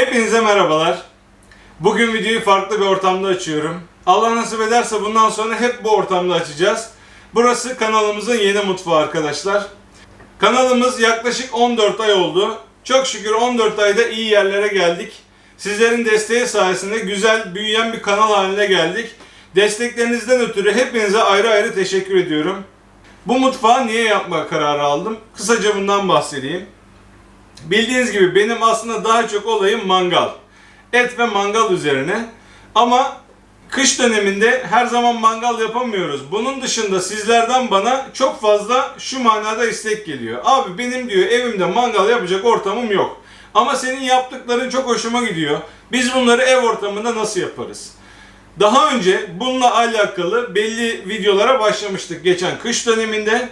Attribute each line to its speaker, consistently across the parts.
Speaker 1: Hepinize merhabalar. Bugün videoyu farklı bir ortamda açıyorum. Allah nasip ederse bundan sonra hep bu ortamda açacağız. Burası kanalımızın yeni mutfağı arkadaşlar. Kanalımız yaklaşık 14 ay oldu. Çok şükür 14 ayda iyi yerlere geldik. Sizlerin desteği sayesinde güzel, büyüyen bir kanal haline geldik. Desteklerinizden ötürü hepinize ayrı ayrı teşekkür ediyorum. Bu mutfağı niye yapma kararı aldım? Kısaca bundan bahsedeyim. Bildiğiniz gibi benim aslında daha çok olayım mangal. Et ve mangal üzerine. Ama kış döneminde her zaman mangal yapamıyoruz. Bunun dışında sizlerden bana çok fazla şu manada istek geliyor. Abi benim diyor evimde mangal yapacak ortamım yok. Ama senin yaptıkların çok hoşuma gidiyor. Biz bunları ev ortamında nasıl yaparız? Daha önce bununla alakalı belli videolara başlamıştık geçen kış döneminde.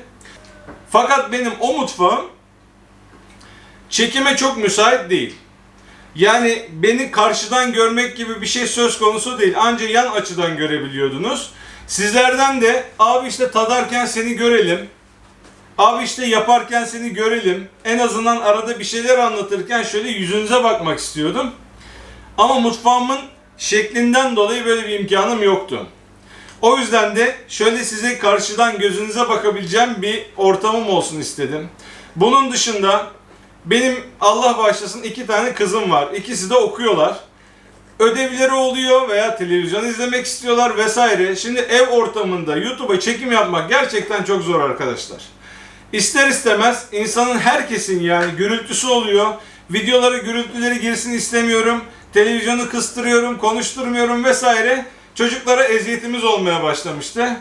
Speaker 1: Fakat benim o mutfağım çekime çok müsait değil. Yani beni karşıdan görmek gibi bir şey söz konusu değil. Ancak yan açıdan görebiliyordunuz. Sizlerden de abi işte tadarken seni görelim. Abi işte yaparken seni görelim. En azından arada bir şeyler anlatırken şöyle yüzünüze bakmak istiyordum. Ama mutfağımın şeklinden dolayı böyle bir imkanım yoktu. O yüzden de şöyle size karşıdan gözünüze bakabileceğim bir ortamım olsun istedim. Bunun dışında benim Allah başlasın iki tane kızım var. İkisi de okuyorlar. Ödevleri oluyor veya televizyon izlemek istiyorlar vesaire. Şimdi ev ortamında YouTube'a çekim yapmak gerçekten çok zor arkadaşlar. İster istemez insanın herkesin yani gürültüsü oluyor. Videoları gürültüleri girsin istemiyorum. Televizyonu kıstırıyorum, konuşturmuyorum vesaire. Çocuklara eziyetimiz olmaya başlamıştı.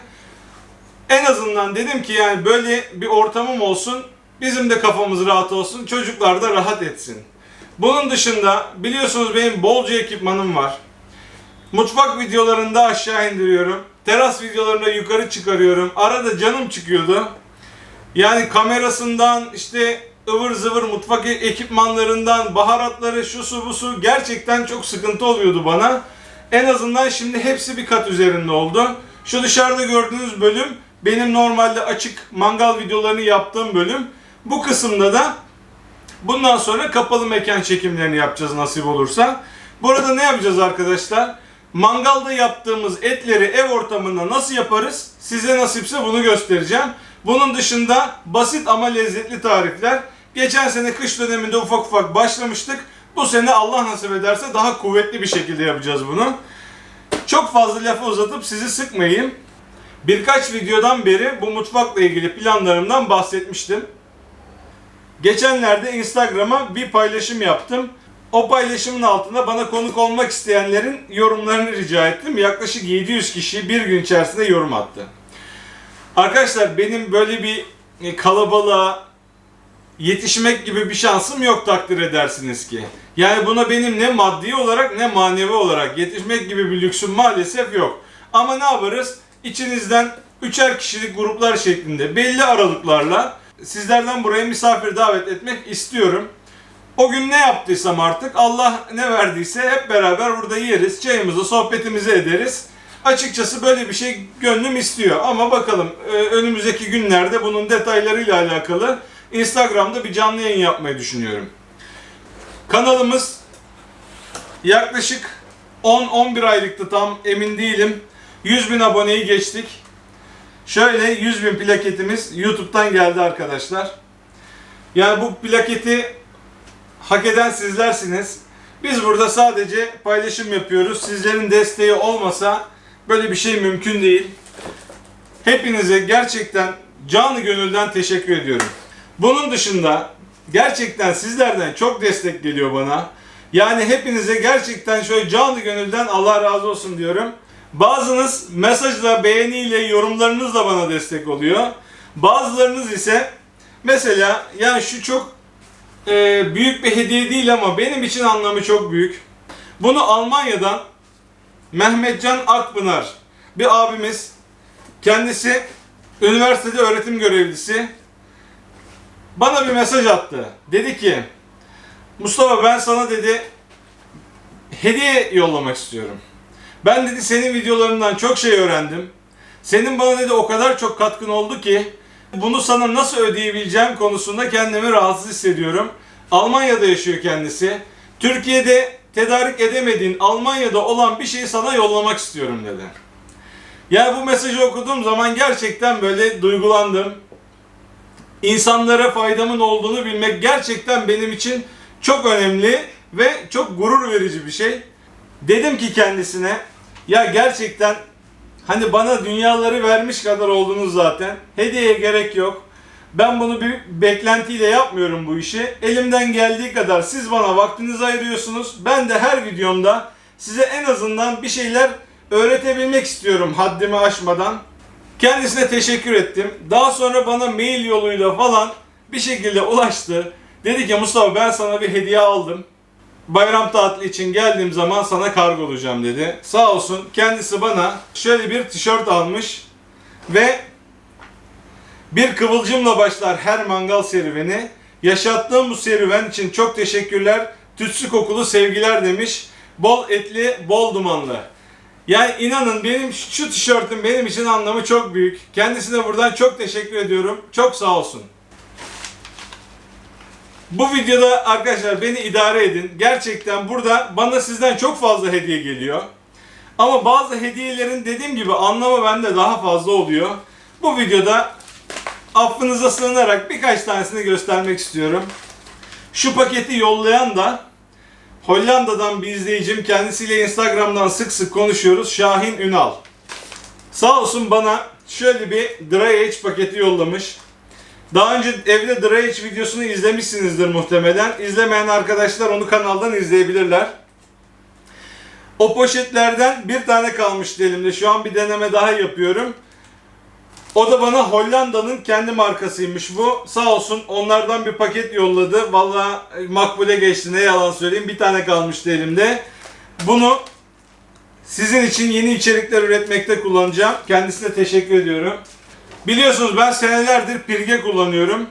Speaker 1: En azından dedim ki yani böyle bir ortamım olsun. Bizim de kafamız rahat olsun. Çocuklar da rahat etsin. Bunun dışında biliyorsunuz benim bolca ekipmanım var. Mutfak videolarında aşağı indiriyorum. Teras videolarında yukarı çıkarıyorum. Arada canım çıkıyordu. Yani kamerasından işte ıvır zıvır mutfak e- ekipmanlarından baharatları şu su bu su gerçekten çok sıkıntı oluyordu bana. En azından şimdi hepsi bir kat üzerinde oldu. Şu dışarıda gördüğünüz bölüm benim normalde açık mangal videolarını yaptığım bölüm. Bu kısımda da bundan sonra kapalı mekan çekimlerini yapacağız nasip olursa. Burada ne yapacağız arkadaşlar? Mangalda yaptığımız etleri ev ortamında nasıl yaparız? Size nasipse bunu göstereceğim. Bunun dışında basit ama lezzetli tarifler. Geçen sene kış döneminde ufak ufak başlamıştık. Bu sene Allah nasip ederse daha kuvvetli bir şekilde yapacağız bunu. Çok fazla lafı uzatıp sizi sıkmayayım. Birkaç videodan beri bu mutfakla ilgili planlarımdan bahsetmiştim. Geçenlerde Instagram'a bir paylaşım yaptım. O paylaşımın altına bana konuk olmak isteyenlerin yorumlarını rica ettim. Yaklaşık 700 kişi bir gün içerisinde yorum attı. Arkadaşlar benim böyle bir e, kalabalığa yetişmek gibi bir şansım yok takdir edersiniz ki. Yani buna benim ne maddi olarak ne manevi olarak yetişmek gibi bir lüksüm maalesef yok. Ama ne yaparız? İçinizden üçer kişilik gruplar şeklinde belli aralıklarla sizlerden buraya misafir davet etmek istiyorum. O gün ne yaptıysam artık Allah ne verdiyse hep beraber burada yeriz, çayımızı, sohbetimizi ederiz. Açıkçası böyle bir şey gönlüm istiyor ama bakalım e, önümüzdeki günlerde bunun detaylarıyla alakalı Instagram'da bir canlı yayın yapmayı düşünüyorum. Kanalımız yaklaşık 10-11 aylıktı tam emin değilim. 100 bin aboneyi geçtik. Şöyle 100 bin plaketimiz YouTube'dan geldi arkadaşlar. Yani bu plaketi hak eden sizlersiniz. Biz burada sadece paylaşım yapıyoruz. Sizlerin desteği olmasa böyle bir şey mümkün değil. Hepinize gerçekten canı gönülden teşekkür ediyorum. Bunun dışında gerçekten sizlerden çok destek geliyor bana. Yani hepinize gerçekten şöyle canı gönülden Allah razı olsun diyorum. Bazınız mesajla, beğeniyle, yorumlarınızla bana destek oluyor. Bazılarınız ise mesela yani şu çok e, büyük bir hediye değil ama benim için anlamı çok büyük. Bunu Almanya'dan Mehmetcan Akpınar bir abimiz. Kendisi üniversitede öğretim görevlisi. Bana bir mesaj attı. Dedi ki Mustafa ben sana dedi hediye yollamak istiyorum. Ben dedi senin videolarından çok şey öğrendim. Senin bana dedi o kadar çok katkın oldu ki bunu sana nasıl ödeyebileceğim konusunda kendimi rahatsız hissediyorum. Almanya'da yaşıyor kendisi. Türkiye'de tedarik edemediğin Almanya'da olan bir şeyi sana yollamak istiyorum dedi. Yani bu mesajı okuduğum zaman gerçekten böyle duygulandım. İnsanlara faydamın olduğunu bilmek gerçekten benim için çok önemli ve çok gurur verici bir şey. Dedim ki kendisine ya gerçekten hani bana dünyaları vermiş kadar oldunuz zaten. Hediyeye gerek yok. Ben bunu bir beklentiyle yapmıyorum bu işi. Elimden geldiği kadar siz bana vaktinizi ayırıyorsunuz. Ben de her videomda size en azından bir şeyler öğretebilmek istiyorum haddimi aşmadan. Kendisine teşekkür ettim. Daha sonra bana mail yoluyla falan bir şekilde ulaştı. Dedi ki Mustafa ben sana bir hediye aldım. Bayram tatili için geldiğim zaman sana kargolayacağım dedi. Sağ olsun kendisi bana şöyle bir tişört almış ve bir kıvılcımla başlar her mangal serüveni. Yaşattığım bu serüven için çok teşekkürler. Tütsü kokulu sevgiler demiş. Bol etli, bol dumanlı. Yani inanın benim şu tişörtün benim için anlamı çok büyük. Kendisine buradan çok teşekkür ediyorum. Çok sağ olsun. Bu videoda arkadaşlar beni idare edin. Gerçekten burada bana sizden çok fazla hediye geliyor. Ama bazı hediyelerin dediğim gibi anlamı bende daha fazla oluyor. Bu videoda affınıza sığınarak birkaç tanesini göstermek istiyorum. Şu paketi yollayan da Hollanda'dan bir izleyicim. Kendisiyle Instagram'dan sık sık konuşuyoruz. Şahin Ünal. Sağ olsun bana şöyle bir Dry Age paketi yollamış. Daha önce evde Dry Age videosunu izlemişsinizdir muhtemelen. İzlemeyen arkadaşlar onu kanaldan izleyebilirler. O poşetlerden bir tane kalmıştı elimde. Şu an bir deneme daha yapıyorum. O da bana Hollanda'nın kendi markasıymış bu. Sağ olsun onlardan bir paket yolladı. Valla makbule geçti ne yalan söyleyeyim. Bir tane kalmıştı elimde. Bunu sizin için yeni içerikler üretmekte kullanacağım. Kendisine teşekkür ediyorum. Biliyorsunuz ben senelerdir pirge kullanıyorum.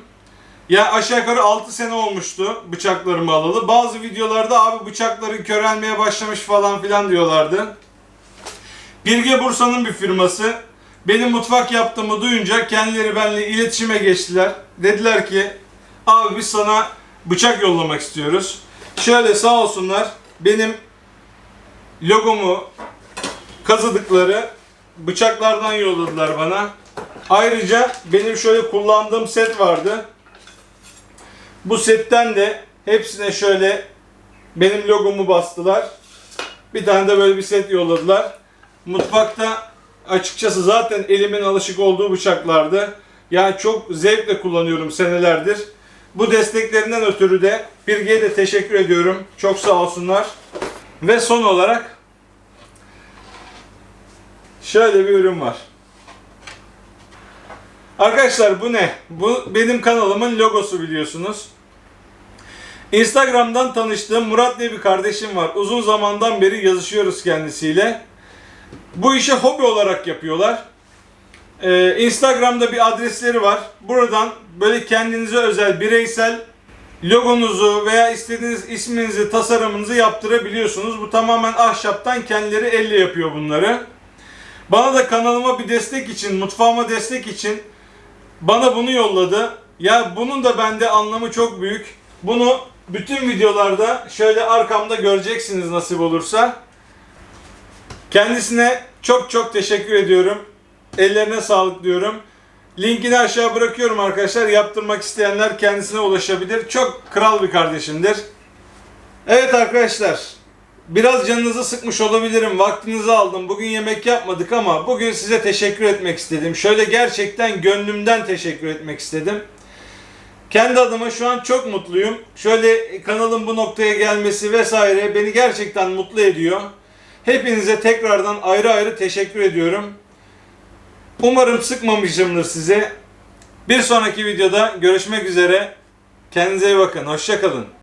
Speaker 1: Ya aşağı yukarı 6 sene olmuştu bıçaklarımı alalı. Bazı videolarda abi bıçakların körelmeye başlamış falan filan diyorlardı. Pirge Bursa'nın bir firması. Benim mutfak yaptığımı duyunca kendileri benimle iletişime geçtiler. Dediler ki abi biz sana bıçak yollamak istiyoruz. Şöyle sağ olsunlar benim logomu kazıdıkları bıçaklardan yolladılar bana. Ayrıca benim şöyle kullandığım set vardı. Bu setten de hepsine şöyle benim logomu bastılar. Bir tane de böyle bir set yolladılar. Mutfakta açıkçası zaten elimin alışık olduğu bıçaklardı. Yani çok zevkle kullanıyorum senelerdir. Bu desteklerinden ötürü de Birge'ye de teşekkür ediyorum. Çok sağ olsunlar. Ve son olarak şöyle bir ürün var. Arkadaşlar bu ne? Bu benim kanalımın logosu biliyorsunuz. Instagram'dan tanıştığım Murat diye bir kardeşim var. Uzun zamandan beri yazışıyoruz kendisiyle. Bu işi hobi olarak yapıyorlar. Ee, Instagram'da bir adresleri var. Buradan böyle kendinize özel bireysel logonuzu veya istediğiniz isminizi, tasarımınızı yaptırabiliyorsunuz. Bu tamamen ahşaptan kendileri elle yapıyor bunları. Bana da kanalıma bir destek için, mutfağıma destek için bana bunu yolladı. Ya bunun da bende anlamı çok büyük. Bunu bütün videolarda şöyle arkamda göreceksiniz nasip olursa. Kendisine çok çok teşekkür ediyorum. Ellerine sağlık diyorum. Linkini aşağı bırakıyorum arkadaşlar. Yaptırmak isteyenler kendisine ulaşabilir. Çok kral bir kardeşimdir. Evet arkadaşlar. Biraz canınızı sıkmış olabilirim. Vaktinizi aldım. Bugün yemek yapmadık ama bugün size teşekkür etmek istedim. Şöyle gerçekten gönlümden teşekkür etmek istedim. Kendi adıma şu an çok mutluyum. Şöyle kanalın bu noktaya gelmesi vesaire beni gerçekten mutlu ediyor. Hepinize tekrardan ayrı ayrı teşekkür ediyorum. Umarım sıkmamışımdır size. Bir sonraki videoda görüşmek üzere. Kendinize iyi bakın. Hoşçakalın.